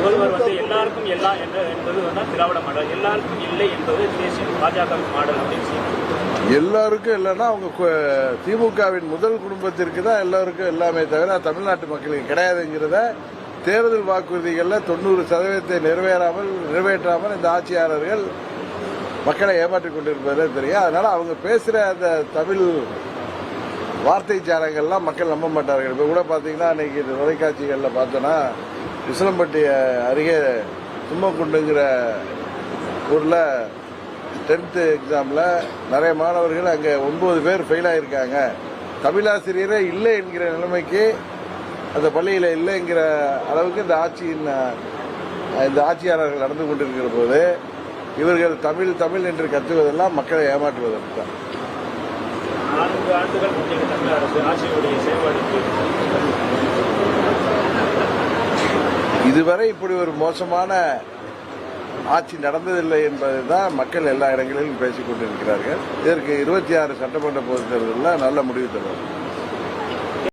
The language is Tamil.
முதல்வர் வந்து எல்லாருக்கும் எல்லாம் என்ற என்பது வந்து திராவிட மாடல். எல்லாருக்கும் இல்லை என்பது தேசிய பாஜக மாடல் அப்படின்னு எல்லாருக்கும் இல்லைன்னா அவங்க திமுகவின் முதல் குடும்பத்திற்கு தான் எல்லாருக்கும் எல்லாமே தவிர தமிழ்நாட்டு மக்களுக்கு கிடையாதுங்கிறத தேர்தல் வாக்குறுதிகளில் தொண்ணூறு சதவீதத்தை நிறைவேறாமல் நிறைவேற்றாமல் இந்த ஆட்சியாளர்கள் மக்களை ஏமாற்றிக் கொண்டிருப்பதே தெரியும். அதனால அவங்க பேசுகிற அந்த தமிழ் வார்த்தை சாரங்கள்லாம் மக்கள் நம்ப மாட்டார்கள். இப்போ கூட பார்த்தீங்கன்னா அன்றைக்கி இந்த தொலைக்காட்சிகளில் பார்த்தோன்னா விசிலம்பட்டி அருகே தும்மக்குண்டுங்கிற ஊரில் டென்த்து எக்ஸாமில் நிறைய மாணவர்கள் அங்கே ஒன்பது பேர் ஃபெயில் ஆகியிருக்காங்க தமிழாசிரியரே இல்லை என்கிற நிலைமைக்கு அந்த பள்ளியில் இல்லைங்கிற அளவுக்கு இந்த ஆட்சியின் இந்த ஆட்சியாளர்கள் நடந்து கொண்டிருக்கிற போது இவர்கள் தமிழ் தமிழ் என்று கத்துவதெல்லாம் மக்களை ஏமாற்றுவதற்கு தான் இதுவரை இப்படி ஒரு மோசமான ஆட்சி நடந்ததில்லை என்பதை தான் மக்கள் எல்லா இடங்களிலும் பேசிக் கொண்டிருக்கிறார்கள். இதற்கு இருபத்தி ஆறு சட்டமன்ற பொதுத் தேர்தலில் நல்ல முடிவு தருவார்கள்.